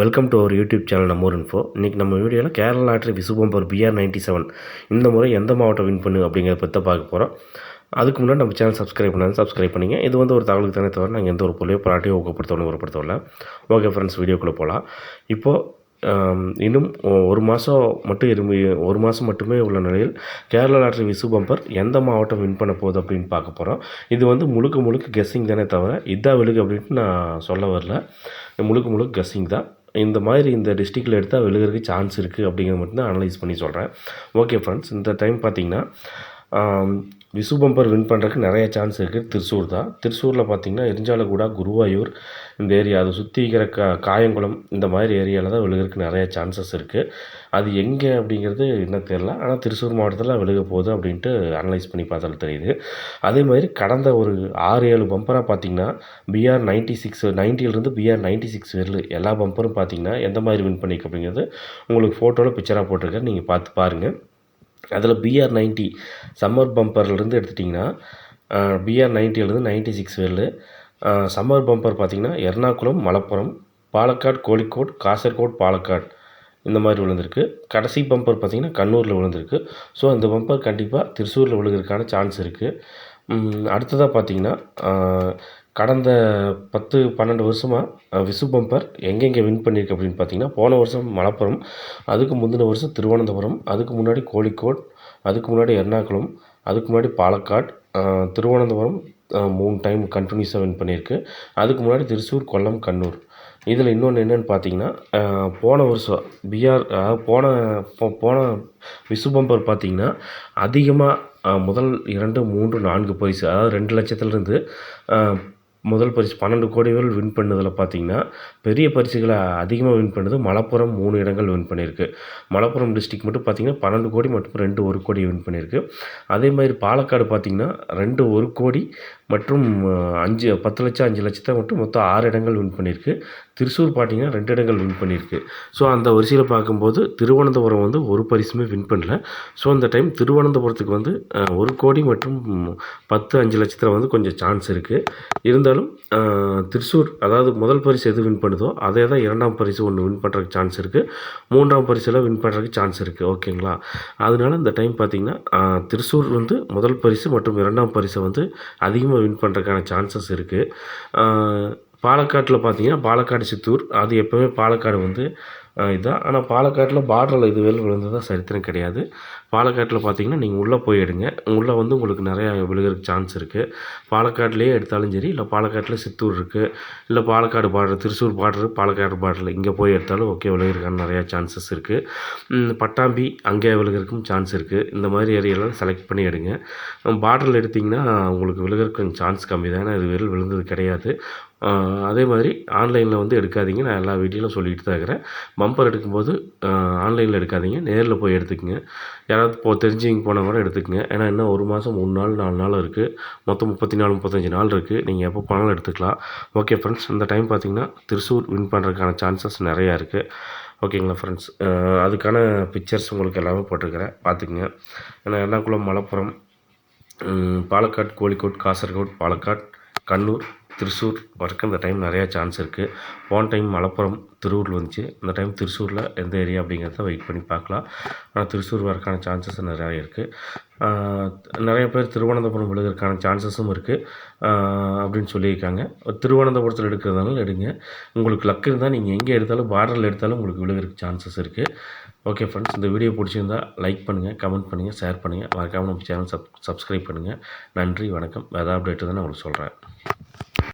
Welcome to our YouTube channel நம்ம info இன்றைக்கி நம்ம வீடியோவில் கேரளா லாட்ரி விசுபம்பர் பிஆர் நைன்ட்டி செவன் இந்த முறை எந்த மாவட்டம் வின் பண்ணு அப்படிங்கிறத பற்றி பார்க்க போகிறோம் அதுக்கு முன்னாடி நம்ம சேனல் சப்ஸ்கிரைப் பண்ணாலும் சப்ஸ்கிரைப் பண்ணிங்க. இது வந்து ஒரு தகவலுக்கு தானே தவிர நாங்கள் எந்த ஒரு பொருளையோ பாராட்டியோ ஊக்கப்படுத்தணும் ஊக்கப்படுத்தவில்லை ஓகே ஃப்ரெண்ட்ஸ் வீடியோக்குள்ளே போகலாம் இப்போது இன்னும் ஒரு மாதம் மட்டும் இரும்பு ஒரு மாதம் மட்டுமே உள்ள நிலையில் கேரளா லாட்ரி விசு பம்பர் எந்த மாவட்டம் வின் பண்ண போகுது அப்படின்னு பார்க்க போகிறோம் இது வந்து முழுக்க முழுக்க கெஸ்ஸிங் தானே தவிர இதான் விழுகு அப்படின்ட்டு நான் சொல்ல வரல. முழுக்க முழுக்க கெஸ்ஸிங் தான். இந்த மாதிரி இந்த டிஸ்ட்ரிக்டில் எடுத்தால் விழுகிறதுக்கு சான்ஸ் இருக்குது அப்படிங்கிறத மட்டும் தான் அனலைஸ் பண்ணி சொல்கிறேன் ஓகே ஃப்ரெண்ட்ஸ் இந்த டைம் பார்த்தீங்கன்னா விசு பம்பர் வின் பண்ணுறதுக்கு நிறைய சான்ஸ் இருக்குது திருச்சூர் தான். திருச்சூரில் பார்த்தீங்கன்னா இரிஞ்சாலக்கூடா குருவாயூர் இந்த ஏரியா அதை சுற்றி இருக்கிற கா காயங்குளம் இந்த மாதிரி ஏரியாவில் தான் விழுகிறதுக்கு நிறைய சான்சஸ் இருக்குது அது எங்கே அப்படிங்கிறது என்ன தெரில ஆனால் திருச்சூர் மாவட்டத்தில் விழுக போகுது அப்படின்ட்டு அனலைஸ் பண்ணி பார்த்தாலும் தெரியுது. அதே மாதிரி கடந்த ஒரு ஆறு ஏழு பம்பராக பார்த்தீங்கன்னா பிஆர் நைன்ட்டி சிக்ஸ் நைன்ட்டிலேருந்து பிஆர் நைன்ட்டி சிக்ஸ் வரல எல்லா பம்பரும் பார்த்தீங்கன்னா எந்த மாதிரி வின் பண்ணிருக்கு அப்படிங்கிறது உங்களுக்கு ஃபோட்டோவில் பிக்சராக போட்டிருக்கேன். நீங்கள் பார்த்து பாருங்கள் அதில் பிஆர் நைன்ட்டி சம்மர் பம்பர்லேருந்து எடுத்துட்டிங்கன்னா பிஆர் நைன்ட்டிலேருந்து நைன்ட்டி சிக்ஸ் வேலு சம்மர் பம்பர் பார்த்திங்கன்னா எர்ணாகுளம் மலப்புரம் பாலக்காடு கோழிக்கோட் காசர்கோட் பாலக்காடு இந்த மாதிரி விழுந்திருக்கு. கடைசி பம்பர் பார்த்திங்கன்னா கண்ணூரில் விழுந்திருக்கு. ஸோ அந்த பம்பர் கண்டிப்பாக திருச்சூரில் விழுகிறதுக்கான சான்ஸ் இருக்குது அடுத்ததாக பார்த்தீங்கன்னா கடந்த பத்து பன்னெண்டு வருஷமாக விசு பம்பர் எங்கெங்கே வின் பண்ணியிருக்கு அப்படின்னு பார்த்தீங்கன்னா போன வருஷம் மலப்புரம் அதுக்கு முந்தின வருஷம் திருவனந்தபுரம் அதுக்கு முன்னாடி கோழிக்கோட் அதுக்கு முன்னாடி எர்ணாகுளம் அதுக்கு முன்னாடி பாலக்காட் திருவனந்தபுரம் மூணு டைம் கண்டினியூஸாக வின் பண்ணியிருக்கு. அதுக்கு முன்னாடி திருச்சூர் கொல்லம் கண்ணூர். இதில் இன்னொன்று என்னென்னு பார்த்தீங்கன்னா போன வருஷம் பிஆர் அதாவது போன போன விசு பம்பர் பார்த்தீங்கன்னா அதிகமாக முதல் இரண்டு மூன்று நான்கு பரிசு அதாவது ரெண்டு லட்சத்துலேருந்து முதல் பரிசு பன்னெண்டு கோடிகள் வின் பண்ணதில் பார்த்தீங்கன்னா பெரிய பரிசுகளை அதிகமாக வின் பண்ணது மலப்புரம் மூணு இடங்கள் வின் பண்ணியிருக்கு. மலப்புரம் டிஸ்ட்ரிக்ட் மட்டும் பார்த்தீங்கன்னா பன்னெண்டு கோடி மற்றும் ரெண்டு ஒரு கோடி வின் பண்ணியிருக்கு. அதே மாதிரி பாலக்காடு பார்த்தீங்கன்னா ரெண்டு ஒரு கோடி மற்றும் அஞ்சு பத்து லட்சம் அஞ்சு லட்சத்தை மட்டும் மொத்தம் ஆறு இடங்கள் வின் பண்ணியிருக்கு. திருச்சூர் பார்த்தீங்கன்னா ரெண்டு இடங்கள் வின் பண்ணியிருக்கு. ஸோ அந்த வரிசையில் பார்க்கும்போது திருவனந்தபுரம் வந்து ஒரு பரிசுமே வின் பண்ணல. ஸோ அந்த டைம் திருவனந்தபுரத்துக்கு வந்து ஒரு கோடி மற்றும் பத்து அஞ்சு லட்சத்தில் வந்து கொஞ்சம் சான்ஸ் இருக்குது இருந்தாலும் திருச்சூர் அதாவது முதல் பரிசு எது வின் பண்ணுதோ அதே தான் இரண்டாம் பரிசு ஒன்று வின் பண்ணுறதுக்கு சான்ஸ் இருக்குது மூன்றாம் பரிசில் வின் பண்ணுறதுக்கு சான்ஸ் இருக்குது ஓகேங்களா அதனால இந்த டைம் பார்த்திங்கன்னா திருச்சூர் வந்து முதல் பரிசு மற்றும் இரண்டாம் பரிசை வந்து அதிகமாக வின் பண்ணுறதுக்கான சான்சஸ் இருக்குது பாலக்காட்டில் பார்த்தீங்கன்னா பாலக்காடு சித்தூர். அது எப்போவுமே பாலக்காடு வந்து இதுதான் இதான் ஆனால் பாலக்காட்டில் பார்டரில் இது விழுந்ததாக சரித்திரம் கிடையாது. பாலக்காட்டில் பார்த்தீங்கன்னா நீங்கள் உள்ளே போய் எடுங்க. உள்ளே வந்து உங்களுக்கு நிறையா விழுகிறதுக்கு சான்ஸ் இருக்குது பாலக்காட்லேயே எடுத்தாலும் சரி இல்லை பாலக்காட்டில் சித்தூர் இருக்குது இல்லை பாலக்காடு பார்டர் திருச்சூர் பார்டர் பாலக்காடு பார்டரில் இங்கே போய் எடுத்தாலும் ஓகே விழுகிறதுக்கான நிறையா சான்சஸ் இருக்குது பட்டாம்பி அங்கே விழுகிறதுக்கும் சான்ஸ் இருக்குது இந்த மாதிரி ஏரியாலாம் செலக்ட் பண்ணி எடுங்க. பார்டரில் எடுத்திங்கன்னா உங்களுக்கு விழுகிறதுக்கு சான்ஸ் கம்மி தான். ஏன்னா இது வெறும் விழுந்தது கிடையாது. அதே மாதிரி ஆன்லைனில் வந்து எடுக்காதீங்க. நான் எல்லா வீடியோலும் சொல்லிகிட்டு தான் இருக்கிறேன். பம்பர் எடுக்கும்போது ஆன்லைனில் எடுக்காதீங்க. நேரில் போய் எடுத்துக்கங்க. யாராவது இப்போ தெரிஞ்சவங்க போனால் கூட எடுத்துக்கங்க. ஏன்னா இன்னும் ஒரு மாதம் மூணு நாள் நாலு நாள் இருக்குது மொத்தம் முப்பத்தி நாலு முப்பத்தஞ்சு நாள் இருக்குது நீங்கள் எப்போ போனாலும் எடுத்துக்கலாம். ஓகே ஃப்ரெண்ட்ஸ் இந்த டைம் பார்த்தீங்கன்னா திருச்சூர் வின் பண்ணுறதுக்கான சான்சஸ் நிறையா இருக்குது ஓகேங்களா ஃப்ரெண்ட்ஸ் அதுக்கான பிக்சர்ஸ் உங்களுக்கு எல்லாமே போட்டிருக்கிறேன். பார்த்துக்குங்க ஏன்னா எர்ணாகுளம் மலப்புரம் பாலக்காட் பாலக்காடு கோழிக்கோட் காசர்கோட் பாலக்காட் கண்ணூர் திருச்சூர் வரைக்கும் இந்த டைம் நிறையா சான்ஸ் இருக்குது போன டைம் மலப்புரம் திருவூரில் வந்துச்சு. இந்த டைம் திருச்சூரில் எந்த ஏரியா அப்படிங்கிறத வெயிட் பண்ணி பார்க்கலாம். ஆனால் திருச்சூர் வரக்கான சான்சஸ் நிறையா இருக்குது நிறைய பேர் திருவனந்தபுரம் விழுகிறதுக்கான சான்சஸும் இருக்குது அப்படின்னு சொல்லியிருக்காங்க. திருவனந்தபுரத்தில் எடுக்கிறதுனால எடுங்க. உங்களுக்கு லக் இருந்தால் நீங்கள் எங்கே எடுத்தாலும் பார்டரில் எடுத்தாலும் உங்களுக்கு விழுகிறதுக்கு சான்சஸ் இருக்குது ஓகே ஃப்ரெண்ட்ஸ் இந்த வீடியோ பிடிச்சிருந்தா லைக் பண்ணுங்கள் கமெண்ட் பண்ணுங்கள் ஷேர் பண்ணுங்கள் மறக்காமல் நம்ம சேனல் சப் சப்ஸ்கிரைப் பண்ணுங்கள் நன்றி வணக்கம். ஏதாவது அப்டேட்டு தான் நான் உங்களுக்கு சொல்கிறேன்